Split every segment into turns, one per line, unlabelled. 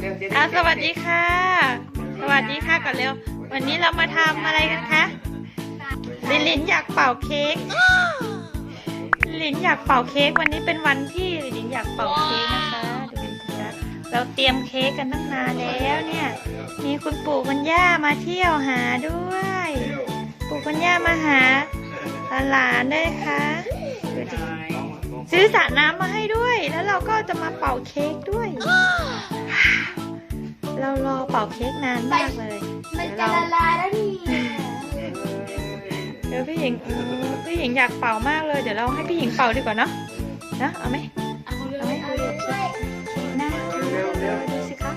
เร็วเดี๋ยว
อะสวัสดีค่ะ สวัสดีค่ะก่อนเร็ว วันนี้เรามาทำอะไรกันคะ ลินลินอยากเป่าเค้ก ลินอยากเป่าเค้กวันนี้เป็นวันที่ลินอยากเป่าเค้กนะคะดูสิคะ เราเตรียมเค้กกันตั้งนานแล้วเนี่ย มีคุณปู่คุณย่ามาเที่ยวหาด้วย ปู่คุณย่ามาหาหลานๆด้วยค่ะดูดิ ซื้อสระน้ำมาให้ด้วย แล้วเราก็จะมาเป่าเค้กด้วย เรารอเป่าเค้กนานมากเลย
มัน
เดี๋ยว
จะ
เรา
ละลายแล้วนี่
เดี๋ยวพี่หญิงเออพี่หญิงอยากเป่ามากเลย เดี๋ยวเราให้พี่หญิงเป่าดีกว่าเนาะนะเอาไหม
เอาเลยเอาเลย
เค้กน่าดูดูสิคะ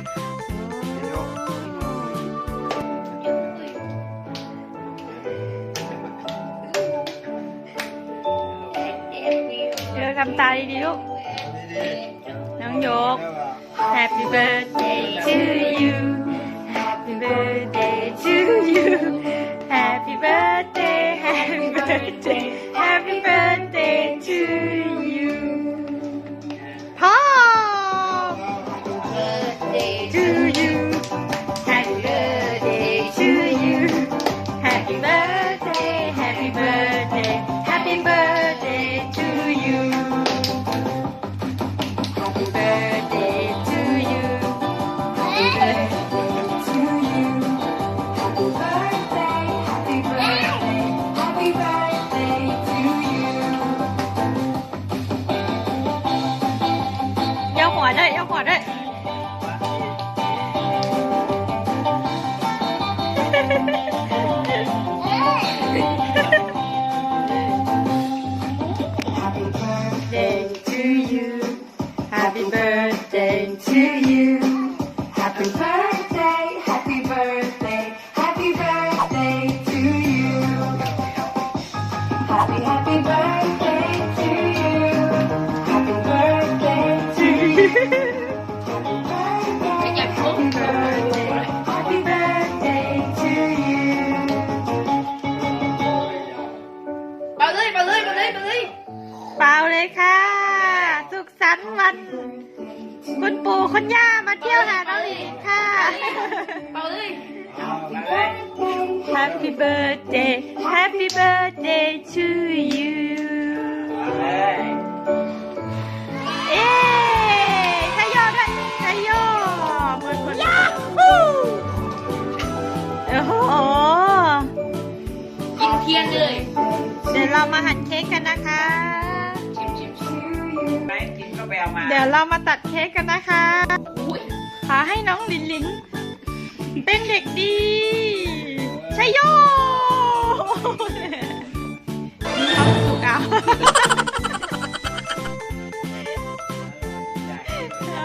ทำตาดีๆลูก น้องโยก Happy birthday to you Happy birthday to you Happy birthday Happy birthday Happy birthday to you พ่อ to you Happy birthday to you Happy birthday Happy birthday Happy birthday หัวด้วยยกหัวด้วย ขสันต์วัน คุณปู่คุณย่ามาเที่ยวหาน้องหลินค่ะ
เป่าเลย
Happy birthday Happy birthday to you เอ๊ชายโยด้วยชายโยหมดหมดยาฮูโอ้โห
กินเทียนเลย
เดี๋ยวเรามาหั่นเค้กกันนะคะ
ชิมชิมชิม
ไหนกินก็ไปเอามา
เดี๋ยวเรามาตัดเค้กกันนะคะ
อุ้ย
ขอให้น้องลินลินเป็นเด็กดีชัยโยเอาสุกเอา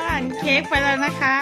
หั่นเค้กไปแล้วนะคะ